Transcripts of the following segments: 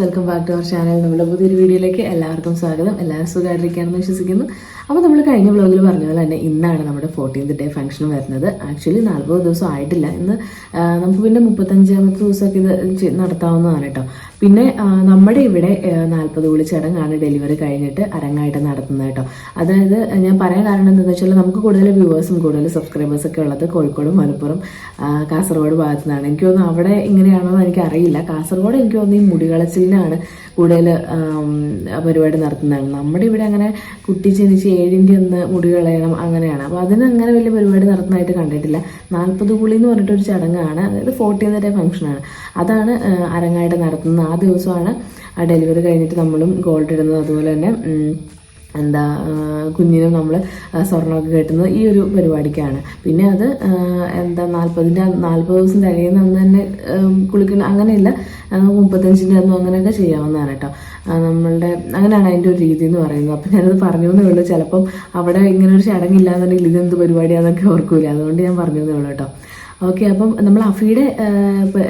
Welcome back to our channel നമ്മുടെ പുതിയൊരു വീഡിയോയിലേക്ക് എല്ലാവർക്കും സ്വാഗതം. എല്ലാവരും സുഖമായിട്ടിരിക്കുകയാണെന്ന് വിശ്വസിക്കുന്നു. അപ്പോൾ നമ്മൾ കഴിഞ്ഞ വ്ളോഗിൽ പറഞ്ഞ പോലെ തന്നെ ഇന്നാണ് നമ്മുടെ ഫോർട്ടീൻത് ഡേ ഫംഗ്ഷൻ വരുന്നത്. ആക്ച്വലി നാൽപ്പത് ദിവസം ആയിട്ടില്ല. ഇന്ന് നമുക്ക് പിന്നെ മുപ്പത്തഞ്ചാമത്തെ ദിവസമൊക്കെ ഇത് നടത്താവുന്നതാണ് കേട്ടോ. പിന്നെ നമ്മുടെ ഇവിടെ നാൽപ്പത് വിളി ചടങ്ങാണ് ഡെലിവറി കഴിഞ്ഞിട്ട് അരങ്ങായിട്ട് നടത്തുന്നത് കേട്ടോ. അതായത് ഞാൻ പറയാൻ കാരണം എന്താണെന്ന് വെച്ചാൽ നമുക്ക് കൂടുതൽ വ്യൂവേഴ്സും കൂടുതൽ സബ്സ്ക്രൈബേഴ്സ് ഒക്കെ ഉള്ളത് കോഴിക്കോട് മലപ്പുറം കാസർഗോഡ് ഭാഗത്തു നിന്നാണ്. എനിക്ക് തോന്നുന്നു അവിടെ ഇങ്ങനെയാണോ എന്ന് എനിക്ക് അറിയില്ല കാസർഗോഡ് എനിക്ക് തോന്നുന്നു ഈ മുടികളച്ചിലിനാണ് കൂടുതൽ പരിപാടി നടത്തുന്നതാണ് നമ്മുടെ ഇവിടെ അങ്ങനെ കുട്ടി ജനിച്ച് ഏഴിന്റെ ഒന്ന് മുടി കളയണം അങ്ങനെയാണ്. അപ്പോൾ അതിന് അങ്ങനെ വലിയ പരിപാടി നടത്തുന്നതായിട്ട് കണ്ടിട്ടില്ല. നാൽപ്പത് കുളി എന്ന് പറഞ്ഞിട്ടൊരു ചടങ്ങാണ്. അതായത് ഫോർട്ടീൻ ഡേ ഫംഗ്ഷനാണ് അതാണ് അരങ്ങായിട്ട് നടത്തുന്നത്. ആ ദിവസമാണ് ആ ഡെലിവറി കഴിഞ്ഞിട്ട് നമ്മളും ഗോൾഡ് ഇടുന്നത്. അതുപോലെ തന്നെ എന്താ ആ, കുഞ്ഞിനും നമ്മൾ സ്വർണമൊക്കെ കെട്ടുന്നത് ഈ ഒരു പരിപാടിക്കാണ്. പിന്നെ അത് ആ, എന്താ നാൽപ്പതിന്റെ നാൽപ്പത് ദിവസം തികയുന്ന അന്ന് തന്നെ കുളിക്കണം അങ്ങനെയില്ല ആ, മുപ്പത്തഞ്ചിന്റെ അന്നും അങ്ങനെയൊക്കെ ചെയ്യാവുന്നതാണ് കേട്ടോ. ആ, നമ്മളുടെ അങ്ങനെയാണ് അതിന്റെ ഒരു രീതി എന്ന് പറയുന്നത്. അപ്പം ഞാനത് പറഞ്ഞു എന്നേ ഉള്ളൂ. ചിലപ്പം അവിടെ ഇങ്ങനെ ഒരു ചടങ്ങില്ലാന്നുണ്ടെങ്കിൽ ഇതെന്ത് പരിപാടിയാണെന്നൊക്കെ ഓർക്കൂല. അതുകൊണ്ട് ഞാൻ പറഞ്ഞു എന്നേ ഉള്ളൂ കേട്ടോ. ഓക്കെ അപ്പം നമ്മൾ അഫിയുടെ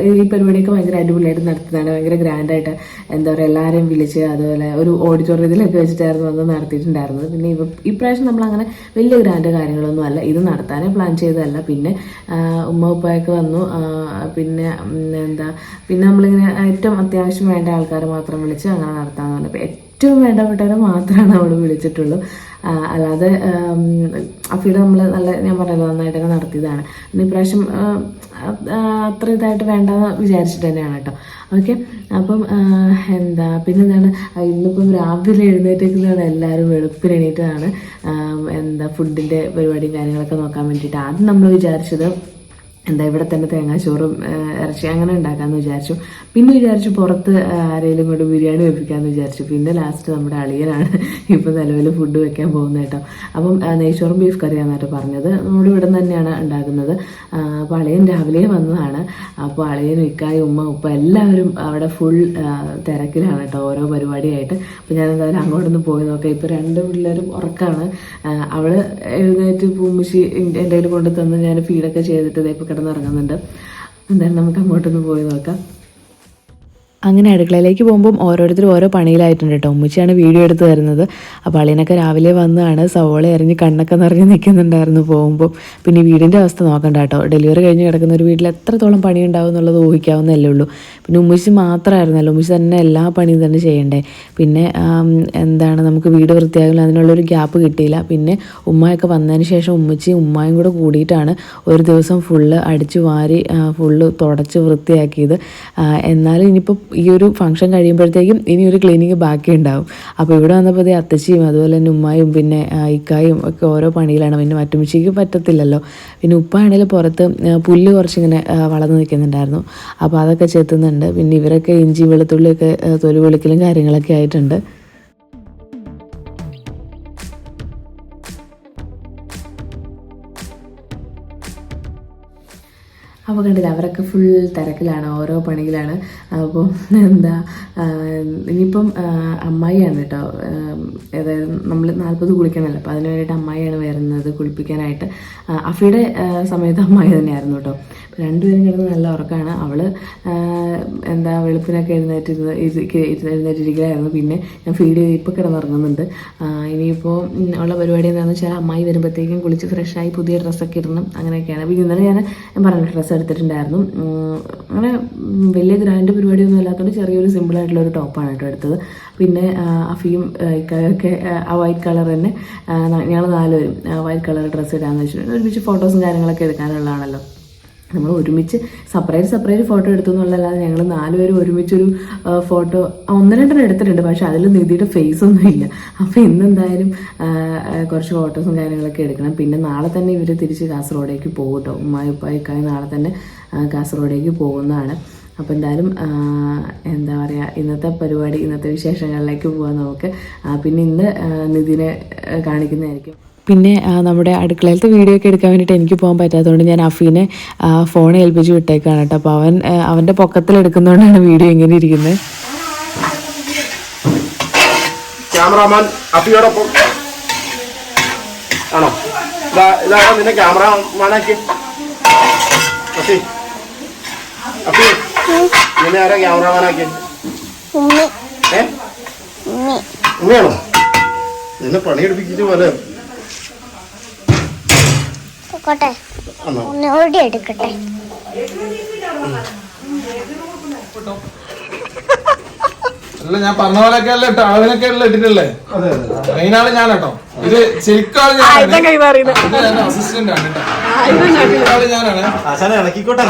ഈ പരിപാടിയൊക്കെ ഭയങ്കര അടിപൊളിയായിട്ട് നടത്തുന്നതാണ്. ഭയങ്കര ഗ്രാൻഡായിട്ട് എന്താ പറയുക എല്ലാവരെയും വിളിച്ച് അതുപോലെ ഒരു ഓഡിറ്റോറിയത്തിലൊക്കെ വെച്ചിട്ടായിരുന്നു അന്ന് നടത്തിയിട്ടുണ്ടായിരുന്നത്. പിന്നെ ഇവ ഇപ്രാവശ്യം നമ്മൾ അങ്ങനെ വലിയ ഗ്രാൻഡ് കാര്യങ്ങളൊന്നും അല്ല. ഇത് നടത്താനേ പ്ലാൻ ചെയ്തതല്ല. പിന്നെ ഉമ്മ ഉപ്പായൊക്കെ വന്നു. പിന്നെ എന്താ പിന്നെ നമ്മളിങ്ങനെ ഏറ്റവും അത്യാവശ്യം വേണ്ട ആൾക്കാർ മാത്രം വിളിച്ച് അങ്ങനെ നടത്താമെന്ന് പറഞ്ഞു. അപ്പോൾ ഏറ്റവും വേണ്ടപ്പെട്ടവരെ മാത്രമാണ് അവൾ വിളിച്ചിട്ടുള്ളൂ. അല്ലാതെ അഫീഡ് നമ്മൾ നല്ല ഞാൻ പറഞ്ഞല്ലോ നന്നായിട്ടൊക്കെ നടത്തിയതാണ്. ഇനി ഇപ്രാവശ്യം അത്ര ഇതായിട്ട് വേണ്ടെന്ന് വിചാരിച്ചിട്ട് തന്നെയാണ് കേട്ടോ. ഓക്കെ അപ്പം എന്താ പിന്നെ എന്താണ് ഇന്നിപ്പം രാവിലെ എഴുന്നേറ്റേക്കുന്നതാണ് എല്ലാവരും വെളുപ്പിൽ എണീറ്റതാണ്. എന്താ ഫുഡിന്റെ പരിപാടിയും കാര്യങ്ങളൊക്കെ നോക്കാൻ വേണ്ടിയിട്ട് ആദ്യം നമ്മൾ വിചാരിച്ചത് എന്താ ഇവിടെ തന്നെ തേങ്ങാച്ചോറും ഇറച്ചി അങ്ങനെ ഉണ്ടാക്കാമെന്ന് വിചാരിച്ചു. പിന്നെ വിചാരിച്ചു പുറത്ത് ആരെങ്കിലും കൊണ്ട് ബിരിയാണി വെപ്പിക്കാമെന്ന് വിചാരിച്ചു. പിന്നെ ലാസ്റ്റ് നമ്മുടെ അളിയനാണ് ഇപ്പൊ നിലവിൽ ഫുഡ് വെക്കാൻ പോകുന്നത് കേട്ടോ. അപ്പം നെയ്ച്ചോറും ബീഫ് കറിയാന്നായിട്ട് പറഞ്ഞത്. നമ്മുടെ ഇവിടെ തന്നെയാണ് ഉണ്ടാക്കുന്നത്. അപ്പൊ അളിയൻ രാവിലെ വന്നതാണ്. അപ്പോൾ അളിയൻ ഇക്കായ ഉമ്മ ഉപ്പ എല്ലാവരും അവിടെ ഫുൾ തിരക്കിലാണ് കേട്ടോ ഓരോ പരിപാടിയായിട്ട്. അപ്പോൾ ഞാൻ എന്തായാലും അങ്ങോട്ടൊന്ന് പോയി നോക്കാം. ഇപ്പോൾ രണ്ട് പിള്ളേരും ഉറക്കാണ്. അവൾ എഴുന്നേറ്റ് പൂമുശി എന്റെ കയ്യിൽ ഞാൻ ഫീഡൊക്കെ ചെയ്തിട്ട് ഇപ്പോൾ കിടന്നിറങ്ങുന്നുണ്ട്. എന്തായാലും നമുക്ക് അങ്ങോട്ടൊന്ന് പോയി നോക്കാം. അങ്ങനെ അടുക്കളയിലേക്ക് പോകുമ്പം ഓരോരുത്തർ ഓരോ പണിയിലായിട്ടുണ്ട് കേട്ടോ. ഉമ്മച്ചിയാണ് വീഡിയോ എടുത്ത് തരുന്നത്. അപ്പോൾ അളിയനൊക്കെ രാവിലെ വന്നതാണ് സവോള എറിഞ്ഞ് കണ്ണൊക്കെ നിറഞ്ഞ് നിൽക്കുന്നുണ്ടായിരുന്നു പോകുമ്പോൾ പിന്നെ വീടിന്റെ അവസ്ഥ നോക്കണ്ട കേട്ടോ. ഡെലിവറി കഴിഞ്ഞ് കിടക്കുന്ന ഒരു വീട്ടിൽ എത്രത്തോളം പണി ഉണ്ടാവും എന്നുള്ളത് ഊഹിക്കാവുന്നല്ലേ ഉള്ളൂ. പിന്നെ ഉമ്മച്ചി മാത്രമായിരുന്നല്ലോ. ഉമ്മച്ചി തന്നെ എല്ലാ പണിയും തന്നെ ചെയ്യണ്ടേ. പിന്നെ എന്താണ് നമുക്ക് വീട് വൃത്തിയാകില്ല അതിനുള്ളൊരു ഗ്യാപ്പ് കിട്ടിയില്ല. പിന്നെ ഉമ്മയൊക്കെ വന്നതിന് ശേഷം ഉമ്മച്ചി ഉമ്മയും കൂടെ കൂടിയിട്ടാണ് ഒരു ദിവസം ഫുള്ള് അടിച്ചു വാരി ഫുള്ള് തുടച്ച് വൃത്തിയാക്കിയത്. എന്നാലും ഇനിയിപ്പോൾ ഈ ഒരു ഫംഗ്ഷൻ കഴിയുമ്പോഴത്തേക്കും ഇനി ഒരു ക്ലീനിങ് ബാക്കി ഉണ്ടാവും. അപ്പോൾ ഇവിടെ വന്നപ്പോൾ അത്തച്ചിയും അതുപോലെ തന്നെ ഉമ്മായും പിന്നെ ഇക്കായും ഒക്കെ ഓരോ പണിയിലാണ്. പിന്നെ മറ്റുമിച്ചിക്ക് പറ്റത്തില്ലല്ലോ. പിന്നെ ഉപ്പാണെങ്കിൽ പുറത്ത് പുല്ല് കുറച്ചിങ്ങനെ വളർന്നു നിൽക്കുന്നുണ്ടായിരുന്നു. അപ്പോൾ അതൊക്കെ ചെത്തുന്നുണ്ട്. പിന്നെ ഇവരൊക്കെ ഇഞ്ചി വെളുത്തുള്ളിയൊക്കെ തൊലി പൊളിക്കലും കാര്യങ്ങളൊക്കെ ആയിട്ടുണ്ട്. അപ്പോൾ കണ്ടില്ല അവരൊക്കെ ഫുൾ തിരക്കിലാണ് ഓരോ പണിയിലാണ്. അപ്പോൾ എന്താ ഇനിയിപ്പം അമ്മായിയാണ് കേട്ടോ അതായത് നമ്മൾ നാൽപ്പത് കുളിക്കണമല്ലോ അപ്പോൾ അതിന് വേണ്ടിയിട്ട് അമ്മായിയാണ് വരുന്നത് കുളിപ്പിക്കാനായിട്ട്. അഫിയുടെ സമയത്ത് അമ്മായി തന്നെയായിരുന്നു കേട്ടോ രണ്ടുപേരും കിടന്ന് നല്ല ഉറക്കമാണ് അവൾ എന്താ വെളുപ്പിനൊക്കെ എഴുന്നേറ്റിരുന്ന് എഴുന്നേറ്റിരിക്കലായിരുന്നു പിന്നെ ഞാൻ ഫീഡ് ചെയ്ത് ഇപ്പോൾ കിടന്നുറങ്ങുന്നുണ്ട്. ഇനിയിപ്പോൾ ഉള്ള പരിപാടി എന്താണെന്ന് വെച്ചാൽ അമ്മായി വരുമ്പോഴത്തേക്കും കുളിച്ച് ഫ്രഷായി പുതിയ ഡ്രസ്സൊക്കെ ഇടണം. അങ്ങനെയൊക്കെയാണ്. പിന്നെ ഇന്നലെ ഞാൻ പറഞ്ഞ ഡ്രസ്സ് എടുത്തിട്ടുണ്ടായിരുന്നു. അങ്ങനെ വലിയ ഗ്രാൻഡ് പരിപാടിയൊന്നും അല്ലാത്തതുകൊണ്ട് ചെറിയൊരു സിമ്പിൾ ആയിട്ടുള്ള ഒരു ടോപ്പാണ് കേട്ടോ എടുത്തത്. പിന്നെ അഫിയും ഒക്കെ ആ, വൈറ്റ് കളർ തന്നെ. ഞങ്ങൾ നാലുപേരും വൈറ്റ് കളർ ഡ്രസ്സ് ഇടാന്ന് വെച്ചിട്ടുണ്ട്. ഒരുമിച്ച് ഫോട്ടോസും കാര്യങ്ങളൊക്കെ എടുക്കാനുള്ളതാണല്ലോ. നമ്മൾ ഒരുമിച്ച് സെപ്പറേറ്റ് സെപ്പറേറ്റ് ഫോട്ടോ എടുത്തു എന്നുള്ളതല്ലാതെ ഞങ്ങൾ നാലുപേരും ഒരുമിച്ചൊരു ഫോട്ടോ ഒന്ന് രണ്ടെണ്ണം എടുത്തിട്ടുണ്ട്. പക്ഷെ അതിൽ നിധിയുടെ ഫേസ് ഒന്നും ഇല്ല. അപ്പോൾ ഇന്ന് എന്തായാലും ആ, ആ, കുറച്ച് ഫോട്ടോസും കാര്യങ്ങളൊക്കെ എടുക്കണം. പിന്നെ നാളെ തന്നെ ഇവർ തിരിച്ച് കാസർഗോഡേക്ക് പോകും കേട്ടോ. ഉമ്മായി ഉപ്പായിക്കായി നാളെ തന്നെ കാസർഗോഡേക്ക് പോകുന്നതാണ്. അപ്പോൾ എന്തായാലും എന്താ പറയുക ഇന്നത്തെ പരിപാടി ഇന്നത്തെ വിശേഷങ്ങളിലേക്ക് പോകാൻ നമുക്ക് പിന്നെ ഇന്ന് നിതിനെ നിധിനെ കാണിക്കുന്നതായിരിക്കും. പിന്നെ നമ്മുടെ അടുക്കളയിലത്തെ വീഡിയോ ഒക്കെ എടുക്കാൻ വേണ്ടിയിട്ട് എനിക്ക് പോകാൻ പറ്റാത്തതുകൊണ്ട് ഞാൻ അഫീനെ ഫോൺ ഏൽപ്പിച്ച് വിട്ടേക്കാണ് കേട്ടോ. അപ്പോൾ അവൻ അവന്റെ പൊക്കത്തിൽ എടുക്കുന്നതുകൊണ്ടാണ് വീഡിയോ ഇങ്ങനെ ഇരിക്കുന്നത് ക്യാമറാമാൻ അഫിയോടൊപ്പം. ആണോ? ഇതാ ഇതാണ് നിന്നെ ക്യാമറമാനാക്കി. അഫി. അഫി. നിന്നെ ആരാ ക്യാമറമാനാക്കി ഏ? ഉമ്മി. ഉമ്മയാണോ? നിന്നെ പണിയെടുപ്പിച്ചിട്ട് പോലെ. ഒന്നുകൂടി എടുക്കട്ടെ. അല്ല ഞാൻ പറഞ്ഞ പോലെയൊക്കെ അല്ല ഇട്ടോ ആളിനൊക്കെ അല്ല ഇട്ടിട്ടില്ലേ അതെ അതെ. മെയിൻ ആൾ ഞാൻ കേട്ടോ. ഇത് ശരിക്കാൾ ഞാനാണ് അസിസ്റ്റന്റ് ആണ്. കേട്ടോ. ഞാനാണ് ഇളക്കിക്കോട്ടെ.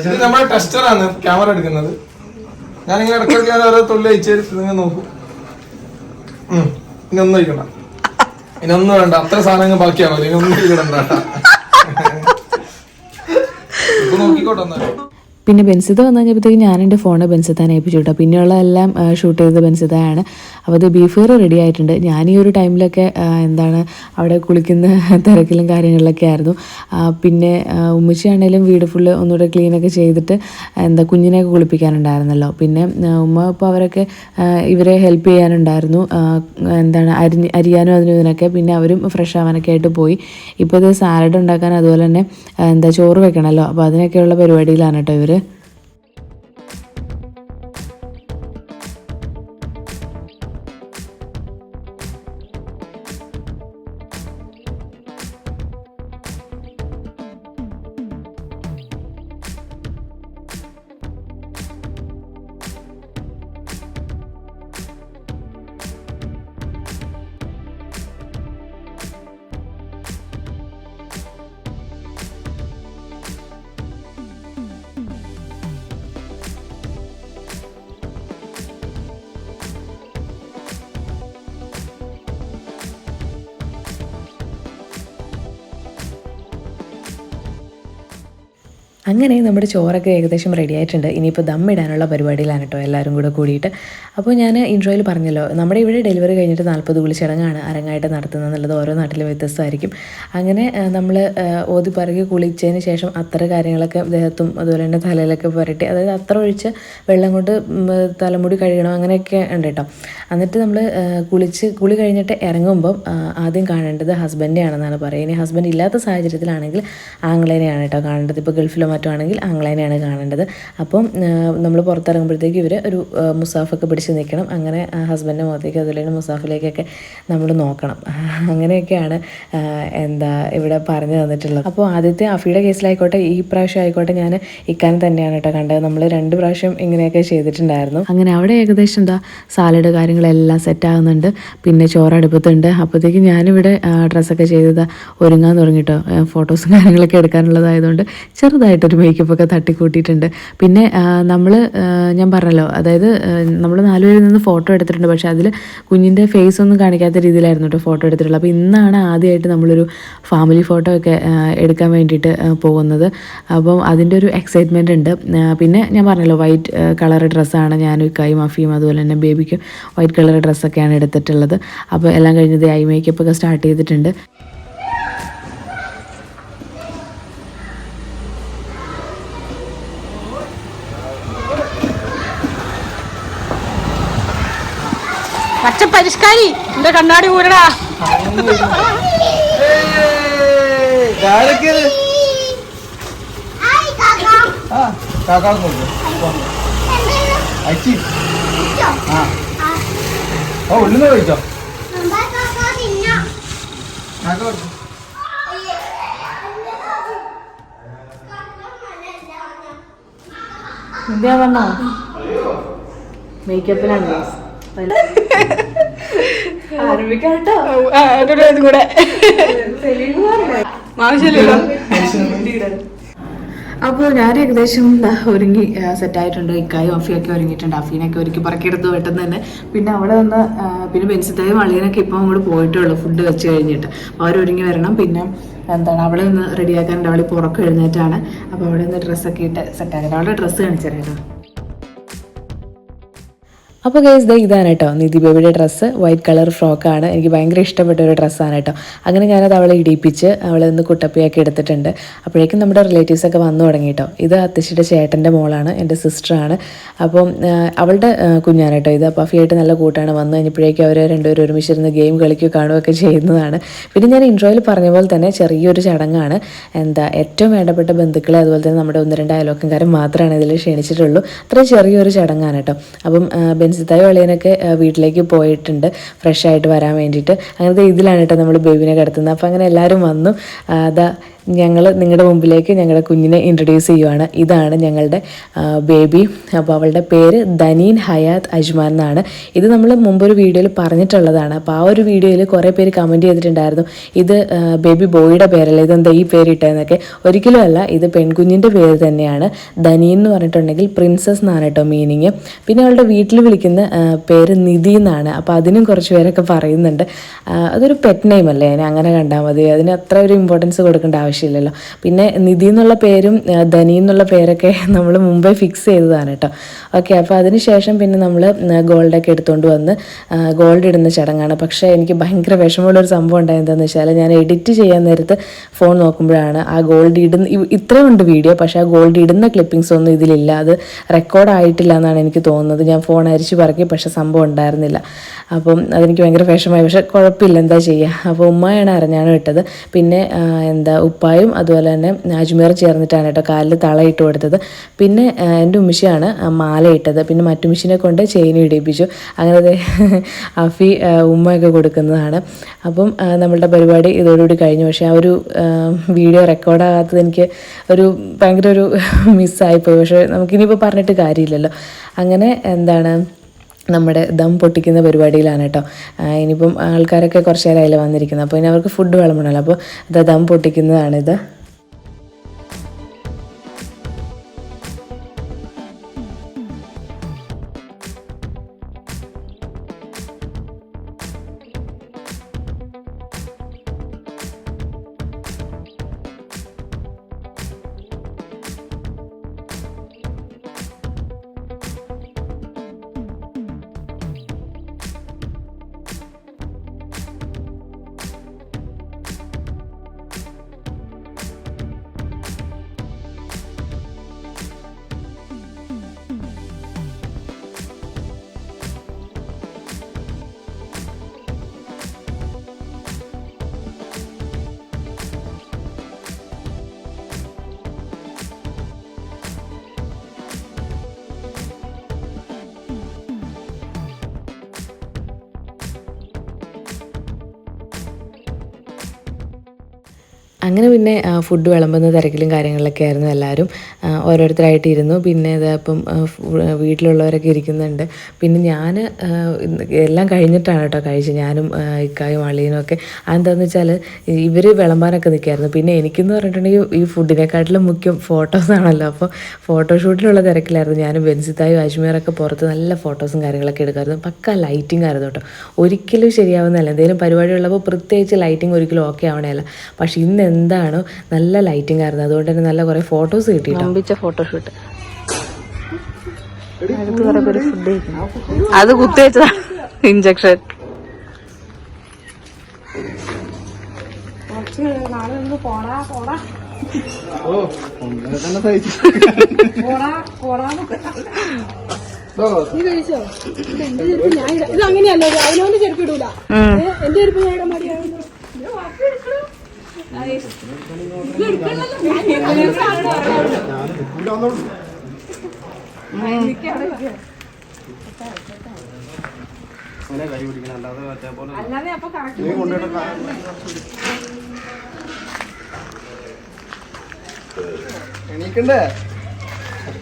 ഇത് നമ്മുടെ ടെസ്റ്ററാണ് ക്യാമറ എടുക്കുന്നത്. ഞാനിങ്ങനെ ഇടയ്ക്കിടയ്ക്ക് ഞാൻ ഓരോ തൊള്ളി അയച്ചു നിങ്ങൾ നോക്കൂ. ഉം. ഇനി ഒന്നും ഇരിക്കണ്ട ഇനി ഒന്നും വേണ്ട. അത്ര സാധനങ്ങൾ ബാക്കിയാവും ഇനി ഒന്നും ഇരിക്കണ്ട നോക്കിക്കോട്ടെ എന്നാലും. പിന്നെ ബെൻസിത വന്നു കഴിഞ്ഞപ്പോഴത്തേക്ക് ഞാൻ എന്റെ ഫോണ് ബെൻസിത്താൻ ഏൽപ്പിച്ചു കേട്ടോ. പിന്നെയുള്ള എല്ലാം ഷൂട്ട് ചെയ്തത് ബെൻസിതയാണ്. അപ്പോൾ അത് ബീഫ് കറി റെഡി ആയിട്ടുണ്ട്. ഞാൻ ഈ ഒരു ടൈമിലൊക്കെ എന്താണ് അവിടെ കുളിക്കുന്ന തിരക്കിലും കാര്യങ്ങളിലൊക്കെ ആയിരുന്നു. പിന്നെ ഉമ്മച്ചിയാണേലും വീട് ഫുള്ള് ഒന്നുകൂടെ ക്ലീനൊക്കെ ചെയ്തിട്ട് എന്താ കുഞ്ഞിനെയൊക്കെ കുളിപ്പിക്കാനുണ്ടായിരുന്നല്ലോ. പിന്നെ ഉമ്മ ഇപ്പോൾ അവരൊക്കെ ഇവരെ ഹെൽപ്പ് ചെയ്യാനുണ്ടായിരുന്നു. എന്താണ് അരിഞ്ഞ് അരിയാനും അതിനും ഇതിനൊക്കെ. പിന്നെ അവരും ഫ്രഷ് ആവാനൊക്കെ ആയിട്ട് പോയി. ഇപ്പോൾ ഇത് സാലഡ് ഉണ്ടാക്കാൻ അതുപോലെ തന്നെ എന്താ ചോറ് വെക്കണമല്ലോ. അപ്പോൾ അതിനൊക്കെയുള്ള പരിപാടിയിലാണ് കേട്ടോ ഇവർ അങ്ങനെ നമ്മുടെ ചോറൊക്കെ ഏകദേശം റെഡി ആയിട്ടുണ്ട്. ഇനിയിപ്പോൾ ദം ഇടാനുള്ള പരിപാടിയിലാണ് കേട്ടോ എല്ലാവരും കൂടെ കൂടിയിട്ട്. അപ്പോൾ ഞാൻ ഇൻട്രോയിൽ പറഞ്ഞല്ലോ നമ്മുടെ ഇവിടെ ഡെലിവറി കഴിഞ്ഞിട്ട് നാൽപ്പത് കുളി ചടങ്ങാണ് അരങ്ങായിട്ട് നടത്തുന്നത് എന്നുള്ളത് ഓരോ നാട്ടിലും വ്യത്യസ്തമായിരിക്കും. അങ്ങനെ നമ്മൾ ഓതി പറകി കുളിച്ചതിന് ശേഷം അത്ര കാര്യങ്ങളൊക്കെ ദേഹത്തും അതുപോലെ തന്നെ തലയിലൊക്കെ പുരട്ടി അതായത് അത്ര ഒഴിച്ച് വെള്ളം കൊണ്ട് തലമുടി കഴുകണം അങ്ങനെയൊക്കെ ഉണ്ട് കേട്ടോ എന്നിട്ട് നമ്മൾ കുളിച്ച് കുളി കഴിഞ്ഞിട്ട് ഇറങ്ങുമ്പം ആദ്യം കാണേണ്ടത് ഹസ്ബൻഡിനെയാണെന്നാണ് പറയുക. ഇനി ഹസ്ബൻഡ് ഇല്ലാത്ത സാഹചര്യത്തിലാണെങ്കിൽ ആംഗ്ലേനെയാണ് കേട്ടോ കാണേണ്ടത്. ഇപ്പോൾ ഗൾഫിലോ മറ്റോ ആണെങ്കിൽ ആംഗ്ലേനെയാണ് കാണേണ്ടത്. അപ്പം നമ്മൾ പുറത്തിറങ്ങുമ്പോഴത്തേക്ക് ഇവർ ഒരു മുസാഫൊക്കെ പിടിച്ച് നിൽക്കണം അങ്ങനെ ഹസ്ബൻഡിന്റെ മുഖത്തേക്ക് അതുപോലെ മുസാഫിലേക്കൊക്കെ നമ്മൾ നോക്കണം. അങ്ങനെയൊക്കെയാണ് എന്താ ഇവിടെ പറഞ്ഞു തന്നിട്ടുള്ളത്. അപ്പോൾ ആദ്യത്തെ അഫിയുടെ കേസിലായിക്കോട്ടെ ഈ പ്രാവശ്യം ആയിക്കോട്ടെ ഞാൻ ഇക്കാൻ തന്നെയാണ് കേട്ടോ കണ്ടത്. നമ്മൾ രണ്ട് പ്രാവശ്യം ഇങ്ങനെയൊക്കെ ചെയ്തിട്ടുണ്ടായിരുന്നു. അങ്ങനെ അവിടെ ഏകദേശം എന്താ സാലഡ് കാര്യങ്ങളെല്ലാം സെറ്റ് ആകുന്നുണ്ട്. പിന്നെ ചോറ് അടുപ്പത്തുണ്ട്. അപ്പോഴത്തേക്ക് ഞാനിവിടെ ഡ്രസ്സൊക്കെ ചെയ്തത് ഒരുങ്ങാൻ തുടങ്ങിട്ടോ ഫോട്ടോസും കാര്യങ്ങളൊക്കെ എടുക്കാനുള്ളതായതുകൊണ്ട് ചെറുതായിട്ടൊരു മേക്കപ്പ് ഒക്കെ തട്ടിക്കൂട്ടിയിട്ടുണ്ട്. പിന്നെ നമ്മൾ ഞാൻ പറഞ്ഞല്ലോ അതായത് നമ്മൾ നാലുപേരിൽ നിന്ന് ഫോട്ടോ എടുത്തിട്ടുണ്ട്. പക്ഷേ അതിൽ കുഞ്ഞിന്റെ ഫേസ് ഒന്നും കാണിക്കാത്ത രീതിയിലായിരുന്നു കേട്ടോ ഫോട്ടോ എടുത്തിട്ടുള്ളത്. അപ്പോൾ ഇന്നാണ് ആദ്യമായിട്ട് നമ്മളൊരു ഫാമിലി ഫോട്ടോ ഒക്കെ എടുക്കാൻ വേണ്ടിയിട്ട് പോകുന്നത്. അപ്പം അതിന്റെ ഒരു എക്സൈറ്റ്മെന്റ് ഉണ്ട്. പിന്നെ ഞാൻ പറഞ്ഞല്ലോ വൈറ്റ് കളർ ഡ്രസ്സാണ് ഞാനും ഇക്കായും അഫിയും അതുപോലെ തന്നെ ബേബിക്കും വൈറ്റ് കളർ ഡ്രസ്സൊക്കെയാണ് എടുത്തിട്ടുള്ളത്. അപ്പോൾ എല്ലാം കഴിഞ്ഞത് ഐ മേക്കപ്പ് ഒക്കെ സ്റ്റാർട്ട് ചെയ്തിട്ടുണ്ട്. പരിഷ്കാരി. എന്റെ കണ്ണാടി ഊരടാ. ഓ ഉള്ളിന്ന് കഴിച്ചോ? ഇന്ത്യ പറഞ്ഞോ മേക്കപ്പിലാണ് ആരംഭിക്കാം കേട്ടോ എന്നോട് ഇതും കൂടെ. ആവശ്യമില്ലല്ലോ അപ്പോൾ ഞാൻ ഏകദേശം ഒരുങ്ങി സെറ്റായിട്ടുണ്ട് ഇക്കായും അഫിയൊക്കെ ഒരുങ്ങിയിട്ടുണ്ട്. അഫീനൊക്കെ ഒരുക്കി പറക്കിയെടുത്ത് പെട്ടെന്ന് തന്നെ. പിന്നെ അവിടെ നിന്ന് ആ, പിന്നെ ബെൻസിത്തായും അളിയനൊക്കെ ഇപ്പം അങ്ങോട്ട് പോയിട്ടുള്ളൂ ഫുഡ് വെച്ച് കഴിഞ്ഞിട്ട്. അപ്പോൾ അവരൊരുങ്ങി വരണം. പിന്നെ എന്താണ് അവളെ ഒന്ന് റെഡിയാക്കാനുണ്ട് അവളിപ്പോൾ പുറക്കെഴുന്നേറ്റാണ് എഴുന്നേറ്റാണ്. അപ്പോൾ അവിടെ നിന്ന് ഡ്രസ്സൊക്കെ ഇട്ട് സെറ്റാക്കാൻ അവളുടെ ഡ്രസ്സ് കാണിച്ചു തരാം കേട്ടോ. അപ്പോൾ ഗൈസ് ദേ ഇതാണ് കേട്ടോ. നിധി ബേബിയുടെ ഡ്രസ്സ് വൈറ്റ് കളർ ഫ്രോക്കാണ് എനിക്ക് ഭയങ്കര ഇഷ്ടപ്പെട്ട ഒരു ഡ്രസ്സാണ് കേട്ടോ. അങ്ങനെ ഞാനത് അവളെ ഇടിപ്പിച്ച് അവളെ ഒന്ന് കുട്ടപ്പിയാക്കി എടുത്തിട്ടുണ്ട്. അപ്പോഴേക്കും നമ്മുടെ റിലേറ്റീവ്സൊക്കെ വന്നു തുടങ്ങി കേട്ടോ. ഇത് അത്തശ്ശിയുടെ ചേട്ടന്റെ മോളാണ് എന്റെ സിസ്റ്ററാണ് അപ്പം അവളുടെ കുഞ്ഞാണ് കേട്ടോ ഇത്. പഫിയായിട്ട് നല്ല കൂട്ടാണ്. വന്നു കഴിഞ്ഞപ്പോഴേക്കും അവർ രണ്ടുപേരും ഒരുമിച്ചിരുന്ന് ഗെയിം കളിക്കുകയോ കാണുകയൊക്കെ ചെയ്യുന്നതാണ്. പിന്നെ ഞാൻ ഇൻട്രോയിൽ പറഞ്ഞ പോലെ തന്നെ ചെറിയൊരു ചടങ്ങാണ്. എന്താ ഏറ്റവും വേണ്ടപ്പെട്ട ബന്ധുക്കളെ അതുപോലെ തന്നെ നമ്മുടെ ഒന്ന് രണ്ട് അയലോക്കംകാരൻ മാത്രമാണ് ഇതിൽ ക്ഷണിച്ചിട്ടുള്ളൂ. അത്രയും ചെറിയൊരു ചടങ്ങാണ് കേട്ടോ. അപ്പം ആ, ബെൻസിത്തായും അളിയനൊക്കെ വീട്ടിലേക്ക് പോയിട്ടുണ്ട് ഫ്രഷ് ആയിട്ട് വരാൻ വേണ്ടിയിട്ട്. അങ്ങനത്തെ ഇതിലാണ് കേട്ടോ നമ്മൾ ബേബിനെ കിടത്തുന്നത്. അപ്പോൾ അങ്ങനെ എല്ലാവരും വന്നു. അതാ ഞങ്ങൾ നിങ്ങളുടെ മുമ്പിലേക്ക് ഞങ്ങളുടെ കുഞ്ഞിനെ ഇൻട്രൊഡ്യൂസ് ചെയ്യുവാണ്. ഇതാണ് ഞങ്ങളുടെ ബേബി അപ്പോൾ അവളുടെ പേര് ദനീൻ ഹയാത്ത് അജ്മാൻ എന്നാണ്. ഇത് നമ്മൾ മുമ്പൊരു വീഡിയോയിൽ പറഞ്ഞിട്ടുള്ളതാണ്. അപ്പോൾ ആ ഒരു വീഡിയോയിൽ കുറേ പേര് കമന്റ് ചെയ്തിട്ടുണ്ടായിരുന്നു. ഇത് ബേബി ബോയുടെ പേരല്ല? ഇതെന്താ ഈ പേരിട്ടതെന്നൊക്കെ ഒരിക്കലും അല്ല ഇത് പെൺകുഞ്ഞിന്റെ പേര് തന്നെയാണ്. ദനീൻ എന്ന് പറഞ്ഞിട്ടുണ്ടെങ്കിൽ പ്രിൻസസ് എന്നാണ് കേട്ടോ മീനിങ് പിന്നെ അവളുടെ വീട്ടിൽ വിളിക്കുന്ന പേര് നിധി എന്നാണ്. അപ്പോൾ അതിനും കുറച്ച് പേരൊക്കെ പറയുന്നുണ്ട്. അതൊരു പെറ്റ് നെയിം അല്ലേ? അങ്ങനെ കണ്ടാൽ മതി. അതിന് അത്ര ഒരു ഇമ്പോർട്ടൻസ് കൊടുക്കേണ്ട ആവശ്യമില്ലല്ലോ. പിന്നെ നിധി എന്നുള്ള പേരും ധനി എന്നുള്ള പേരൊക്കെ നമ്മൾ മുമ്പേ ഫിക്സ് ചെയ്തതാണ് കേട്ടോ. ഓക്കെ അപ്പോൾ അതിന് ശേഷം പിന്നെ നമ്മൾ ഗോൾഡൊക്കെ എടുത്തുകൊണ്ട് വന്ന് ഗോൾഡ് ഇടുന്ന ചടങ്ങാണ്. പക്ഷേ എനിക്ക് ഭയങ്കര വിഷമമുള്ള ഒരു സംഭവം ഉണ്ടായത് എന്താണെന്ന് വെച്ചാൽ ഞാൻ എഡിറ്റ് ചെയ്യാൻ നേരത്ത് ഫോൺ നോക്കുമ്പോഴാണ് ആ ഗോൾഡ് ഇടുന്ന ഇത്രയും ഉണ്ട് വീഡിയോ പക്ഷേ ആ ഗോൾഡ് ഇടുന്ന ക്ലിപ്പിംഗ്സ് ഒന്നും ഇതിലില്ല. അത് റെക്കോർഡ് ആയിട്ടില്ല എന്നാണ് എനിക്ക് തോന്നുന്നത്. ഞാൻ ഫോൺ അരിച്ചു പറക്കി പക്ഷേ സംഭവം ഉണ്ടായിരുന്നില്ല. അപ്പം അതെനിക്ക് ഭയങ്കര വിഷമമായി. പക്ഷേ കുഴപ്പമില്ല എന്താ ചെയ്യുക അപ്പോൾ ഉമ്മയാണ് അറിഞ്ഞാണ് വിട്ടത് പിന്നെ എന്താ ഉപ്പായും അതുപോലെ തന്നെ അജ്മീർ ചേർന്നിട്ടാണ് കേട്ടോ കാലിൽ തളയിട്ട് കൊടുത്തത്. പിന്നെ എന്റെ ഉമ്മശിയാണ് മാല ഇട്ടത് പിന്നെ മറ്റു മെഷീനെ കൊണ്ട് ചെയിൻ ഇടിപ്പിച്ചു. അങ്ങനെ അഫി ഉമ്മയൊക്കെ കൊടുക്കുന്നതാണ്. അപ്പം നമ്മളുടെ പരിപാടി ഇതോടുകൂടി കഴിഞ്ഞു. പക്ഷേ ആ ഒരു വീഡിയോ റെക്കോർഡാകാത്തത് എനിക്ക് ഒരു ഭയങ്കര ഒരു മിസ്സായിപ്പോയി പക്ഷേ നമുക്കിനിയിപ്പോൾ പറഞ്ഞിട്ട് കാര്യമില്ലല്ലോ. അങ്ങനെ എന്താണ് നമ്മുടെ ദം പൊട്ടിക്കുന്ന പരിപാടിയിലാണ് കേട്ടോ. ഇനിയിപ്പം ആൾക്കാരൊക്കെ കുറച്ച് നേരമായില്ല വന്നിരിക്കുന്നത്. അപ്പോൾ ഇനി അവർക്ക് ഫുഡ് വിളമ്പണമല്ലോ അപ്പോൾ ദം പൊട്ടിക്കുന്നതാണിത്. അങ്ങനെ പിന്നെ ഫുഡ് വിളമ്പുന്ന തിരക്കിലും കാര്യങ്ങളിലൊക്കെ ആയിരുന്നു എല്ലാവരും. ഓരോരുത്തരായിട്ട് ഇരുന്നു പിന്നെ ഇത് ഇപ്പം വീട്ടിലുള്ളവരൊക്കെ ഇരിക്കുന്നുണ്ട്. പിന്നെ ഞാൻ എല്ലാം കഴിഞ്ഞിട്ടാണ് കേട്ടോ കഴിച്ചത്. ഞാനും ഇക്കായും അളിയനും ഒക്കെ. അതെന്താണെന്ന് വെച്ചാൽ ഇവർ വിളമ്പാനൊക്കെ നിൽക്കായിരുന്നു. പിന്നെ എനിക്കെന്ന് പറഞ്ഞിട്ടുണ്ടെങ്കിൽ ഈ ഫുഡിനെക്കാട്ടിലും മുഖ്യം ഫോട്ടോസാണല്ലോ അപ്പോൾ ഫോട്ടോഷൂട്ടിലുള്ള തിരക്കിലായിരുന്നു. ഞാനും ബെൻസിത്തായും അജ്മീറൊക്കെ പുറത്ത് നല്ല ഫോട്ടോസും കാര്യങ്ങളൊക്കെ എടുക്കായിരുന്നു. പക്ക ലൈറ്റിംഗ് ആയിരുന്നു കേട്ടോ. ഒരിക്കലും ശരിയാവുന്നതല്ല. എന്തെങ്കിലും പരിപാടി ഉള്ളപ്പോൾ പ്രത്യേകിച്ച് ലൈറ്റിംഗ് ഒരിക്കലും ഓക്കെ ആവണേല പക്ഷേ ഇന്ന് എന്താണോ നല്ല ലൈറ്റിംഗ് ആയിരുന്നു. അതുകൊണ്ട് തന്നെ നല്ല കുറേ ഫോട്ടോസ് കിട്ടി കേട്ടോ അമ്പിച്ച ഫോട്ടോഷൂട്ട് അത് കുത്തിവെച്ചതാണ് ഇഞ്ചക്ഷൻ ഇത്. അങ്ങനെയല്ല അവനവന്റെ ചെരുപ്പ് ഇടൂല. എന്റെ ചെരുപ്പ് ഞാൻ ഇടാൻ അല്ലാതെ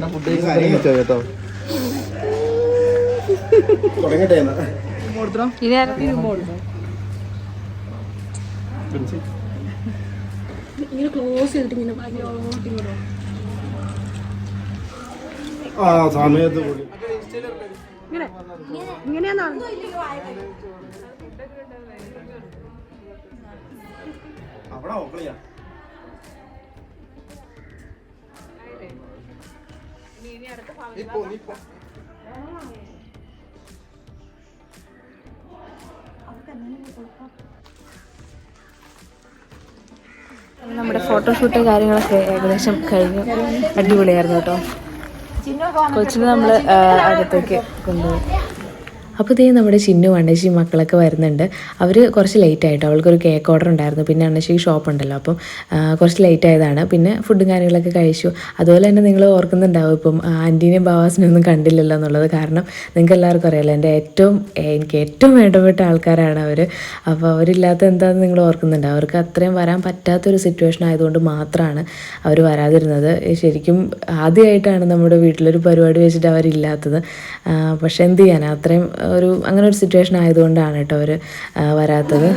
കൊണ്ടുപോയിട്ട് എണീക്കണ്ടേ കേട്ടോ തുടങ്ങട്ടെ എന്നാ ഇങ്ങനെ ക്ലോസ് ചെയ്തിട്ട് ഇങ്ങനെ ഭയങ്കരമായിട്ട് ഇങ്ങനെ ആ സമയത്ത് കൂടി. ഇങ്ങനെ ഇങ്ങനെയാന്നാണ്. അവിടെ ഓക്കളിയാ ഇപ്പോ ഇപ്പോ. അവർക്ക് അങ്ങനെ കൊടുക്കാം? നമ്മുടെ ഫോട്ടോഷൂട്ട് കാര്യങ്ങളൊക്കെ ഏകദേശം കഴിഞ്ഞു. അടിപൊളിയായിരുന്നു കേട്ടോ. കൊച്ചിന് നമ്മൾ അകത്തേക്ക് കൊണ്ടുപോയി. അപ്പോൾ ഇതേ നമ്മുടെ ചിന്നു അണ്ണശ്ശി മക്കളൊക്കെ വരുന്നുണ്ട്. അവർ കുറച്ച് ലേറ്റ് ആയിട്ടോ. അവൾക്കൊരു കേക്ക് ഓർഡർ ഉണ്ടായിരുന്നു. പിന്നെ അണ്ണശ്ശി ഷോപ്പ് ഉണ്ടല്ലോ. അപ്പം കുറച്ച് ലേറ്റ് ആയതാണ്. പിന്നെ ഫുഡും കാര്യങ്ങളൊക്കെ കഴിച്ചു. അതുപോലെ തന്നെ നിങ്ങൾ ഓർക്കുന്നുണ്ടാവും ഇപ്പം ആന്റീനെയും ബാവാസിനെയും ഒന്നും കണ്ടില്ലല്ലോ എന്നുള്ളത്. കാരണം നിങ്ങൾക്ക് എല്ലാവർക്കും അറിയാലോ എന്റെ ഏറ്റവും എനിക്ക് ഏറ്റവും വേണ്ടപ്പെട്ട ആൾക്കാരാണ് അവർ അപ്പോൾ അവരില്ലാത്ത എന്താണെന്ന് നിങ്ങൾ ഓർക്കുന്നുണ്ട് അവർക്ക് അത്രയും വരാൻ പറ്റാത്തൊരു സിറ്റുവേഷൻ ആയതുകൊണ്ട് മാത്രമാണ് അവർ വരാതിരുന്നത്. ശരിക്കും ആദ്യമായിട്ടാണ് നമ്മുടെ വീട്ടിലൊരു പരിപാടി വെച്ചിട്ട് അവരില്ലാത്തത്. പക്ഷെ എന്ത് ചെയ്യാനാണ് അത്രയും ഒരു അങ്ങനെ ഒരു സിറ്റുവേഷൻ ആയതുകൊണ്ടാണ് കേട്ടോ അവർ വരാത്തത്.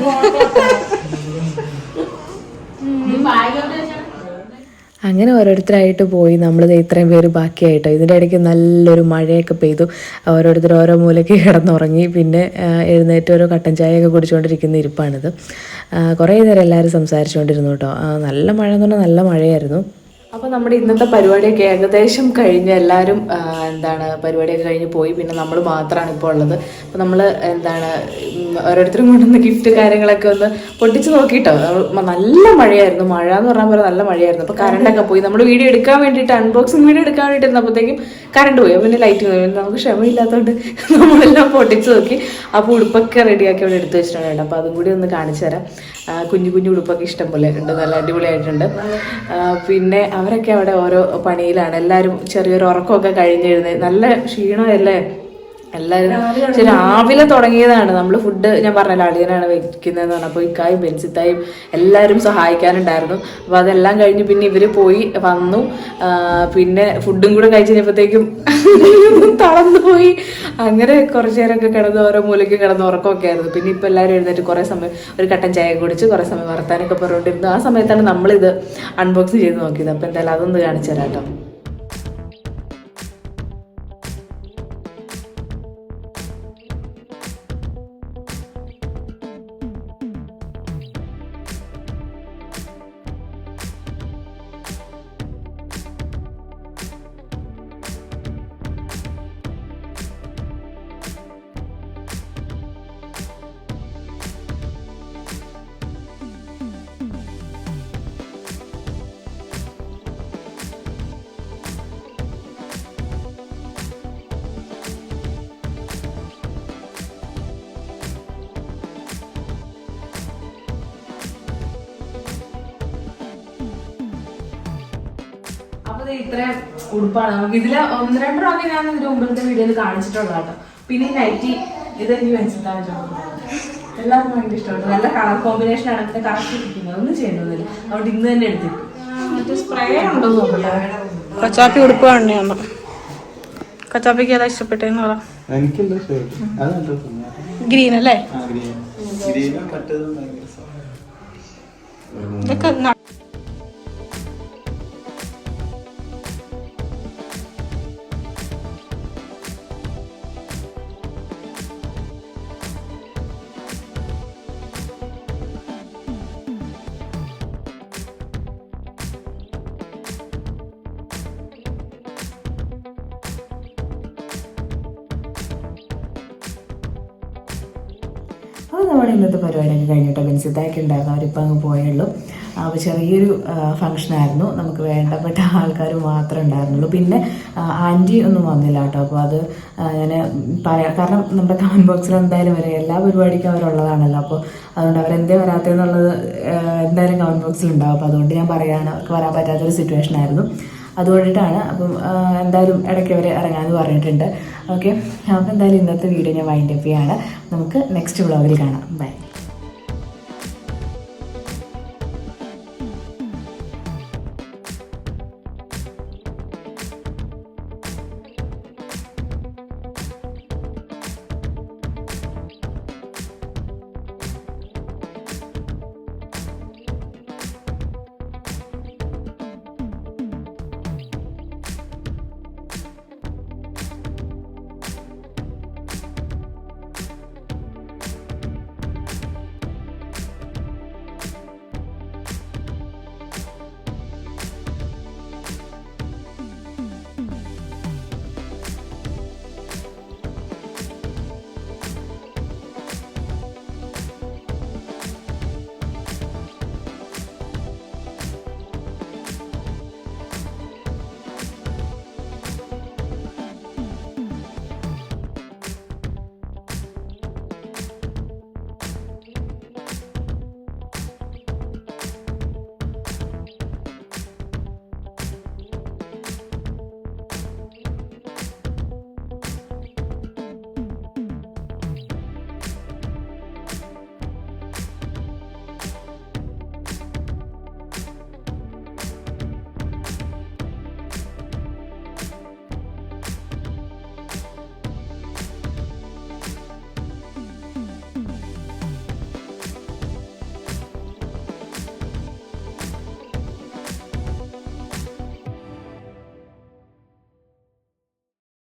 അങ്ങനെ ഓരോരുത്തരായിട്ട് പോയി. നമ്മൾ ഇത്രയും പേര് ബാക്കിയായിട്ടോ. ഇതിന്റെ ഇടയ്ക്ക് നല്ലൊരു മഴയൊക്കെ പെയ്തു. ഓരോരുത്തർ ഓരോ മൂലയ്ക്ക് കിടന്നുറങ്ങി. പിന്നെ എഴുന്നേറ്റ് ഓരോ കട്ടൻ ചായയൊക്കെ കുടിച്ചുകൊണ്ടിരിക്കുന്ന ഇരിപ്പാണിത്. കുറേ നേരം എല്ലാവരും സംസാരിച്ചുകൊണ്ടിരുന്നു കേട്ടോ. നല്ല മഴ എന്ന് പറഞ്ഞാൽ നല്ല മഴയായിരുന്നു. അപ്പോൾ നമ്മുടെ ഇന്നത്തെ പരിപാടിയൊക്കെ ഏകദേശം കഴിഞ്ഞ് എല്ലാവരും എന്താണ് പരിപാടിയൊക്കെ കഴിഞ്ഞ് പോയി. പിന്നെ നമ്മൾ മാത്രമാണ് ഇപ്പോൾ ഉള്ളത്. അപ്പോൾ നമ്മൾ എന്താണ് ഓരോരുത്തരും കൊണ്ടുവന്ന ഗിഫ്റ്റ് കാര്യങ്ങളൊക്കെ ഒന്ന് പൊട്ടിച്ച് നോക്കിയിട്ടോ നല്ല മഴയായിരുന്നു. മഴ എന്ന് പറഞ്ഞാൽ പോലെ നല്ല മഴയായിരുന്നു. അപ്പോൾ കറണ്ടൊക്കെ പോയി. നമ്മൾ വീഡിയോ എടുക്കാൻ വേണ്ടിയിട്ട് അൺബോക്സിങ് വീഡിയോ എടുക്കാൻ വേണ്ടിയിട്ട് ഇരുന്നപ്പോഴത്തേക്കും കറണ്ട് പോയി. പിന്നെ ലൈറ്റ് പോയി. നമുക്ക് ക്ഷമയില്ലാത്തതുകൊണ്ട് നമ്മളെല്ലാം പൊട്ടിച്ച് നോക്കി. അപ്പോൾ ഉടുപ്പൊക്കെ റെഡിയാക്കി അവിടെ എടുത്തു വെച്ചിട്ടുണ്ട് അപ്പോൾ അതും കൂടി ഒന്ന് കാണിച്ചു തരാം. കുഞ്ഞു കുഞ്ഞു ഉടുപ്പൊക്കെ ഇഷ്ടം പോലെ ഉണ്ട്. നല്ല അടിപൊളിയായിട്ടുണ്ട്. പിന്നെ അവരൊക്കെ അവിടെ ഓരോ പണിയിലാണ്. എല്ലാവരും ചെറിയൊരു ഉറക്കമൊക്കെ കഴിഞ്ഞിരുന്നത് നല്ല ക്ഷീണമല്ലേ? എല്ലാവരും പക്ഷെ രാവിലെ തുടങ്ങിയതാണ്. നമ്മൾ ഫുഡ് ഞാൻ പറഞ്ഞല്ലോ അളിയനാണ് വെക്കുന്നതെന്ന് പറഞ്ഞപ്പോൾ ഇക്കായും ബെൻസിത്തായും എല്ലാവരും സഹായിക്കാനുണ്ടായിരുന്നു. അപ്പോൾ അതെല്ലാം കഴിഞ്ഞ് പിന്നെ ഇവർ പോയി വന്നു. പിന്നെ ഫുഡും കൂടെ കഴിച്ച് കഴിഞ്ഞപ്പോഴത്തേക്കും തളർന്നു പോയി അങ്ങനെ കുറച്ച് നേരമൊക്കെ കിടന്ന് ഓരോ മൂലയ്ക്ക് കിടന്ന് ഉറക്കമൊക്കെ ആയിരുന്നു. പിന്നെ ഇപ്പൊ എല്ലാവരും എഴുന്നേറ്റ് കുറേ സമയം ഒരു കട്ടൻ ചായ കുടിച്ച് കുറേ സമയം വർത്താനൊക്കെ പറഞ്ഞുകൊണ്ടിരുന്നു. ആ സമയത്താണ് നമ്മളിത് അൺബോക്സ് ചെയ്ത് നോക്കിയത്. അപ്പോൾ എന്തായാലും അതൊന്ന് കാണിച്ചു തരാം കേട്ടോ. ദേ ഇത്രയും ഉടുപ്പാണ്. നമുക്ക് ഇതിൽ ഒന്ന് രണ്ട് പ്രാവശ്യം ഞാൻ ഇതിന്റെ മുമ്പിലത്തെ വീഡിയോയിൽ കാണിച്ചിട്ടുള്ള കേട്ടോ. പിന്നെ ഈ നൈറ്റി ഇത് എനിക്ക് വെച്ചിട്ടാണ് എല്ലാവർക്കും ഭയങ്കര ഇഷ്ടമാണ്. നല്ല കളർ കോമ്പിനേഷൻ ആണ് ഇതിന്റെ കറക്റ്റ് ഇരിക്കുന്നത്. ഒന്നും ചെയ്യേണ്ടതില്ല അതുകൊണ്ട് ഇന്ന് തന്നെ എടുത്തിട്ടു. മറ്റേ സ്പ്രേ ഉണ്ടോ നോക്കട്ടെ. കൊച്ചാപ്പി ഉടുപ്പ് അമ്മ. കൊച്ചാപ്പിക്ക് ഏതാ ഇഷ്ടപ്പെട്ടെന്ന് പറ. ഗ്രീൻ അല്ലേ. ഇതൊക്കെ ഉണ്ടായിരുന്നു. അവരിപ്പോൾ അങ്ങ് പോയുള്ളൂ. അപ്പോൾ ചെറിയൊരു ഫംഗ്ഷനായിരുന്നു നമുക്ക് വേണ്ടപ്പെട്ട ആൾക്കാർ മാത്രമേ ഉണ്ടായിരുന്നുള്ളൂ. പിന്നെ ആന്റി ഒന്നും വന്നില്ല കേട്ടോ. അപ്പോൾ അത് ഞാൻ പറയാം കാരണം നമ്മുടെ കമന്റ് ബോക്സിൽ എന്തായാലും വരെ. എല്ലാ പരിപാടിക്കും അവരുള്ളതാണല്ലോ. അപ്പോൾ അതുകൊണ്ട് അവരെന്തേ വരാത്തതെന്നുള്ളത് ആ, എന്തായാലും കമന്റ് ബോക്സിൽ ഉണ്ടാവും. അപ്പോൾ അതുകൊണ്ട് ഞാൻ പറയുകയാണ് അവർക്ക് വരാൻ പറ്റാത്തൊരു സിറ്റുവേഷൻ ആയിരുന്നു. അതുകൊണ്ടിട്ടാണ് അപ്പം എന്തായാലും ഇടയ്ക്ക് അവർ ഇറങ്ങാമെന്ന് പറഞ്ഞിട്ടുണ്ട്. ഓക്കെ അപ്പോൾ എന്തായാലും ഇന്നത്തെ വീഡിയോ ഞാൻ വൈൻഡപ്പ് ചെയ്യാണ്. നമുക്ക് നെക്സ്റ്റ് വ്ളോഗിൽ കാണാം. ബൈ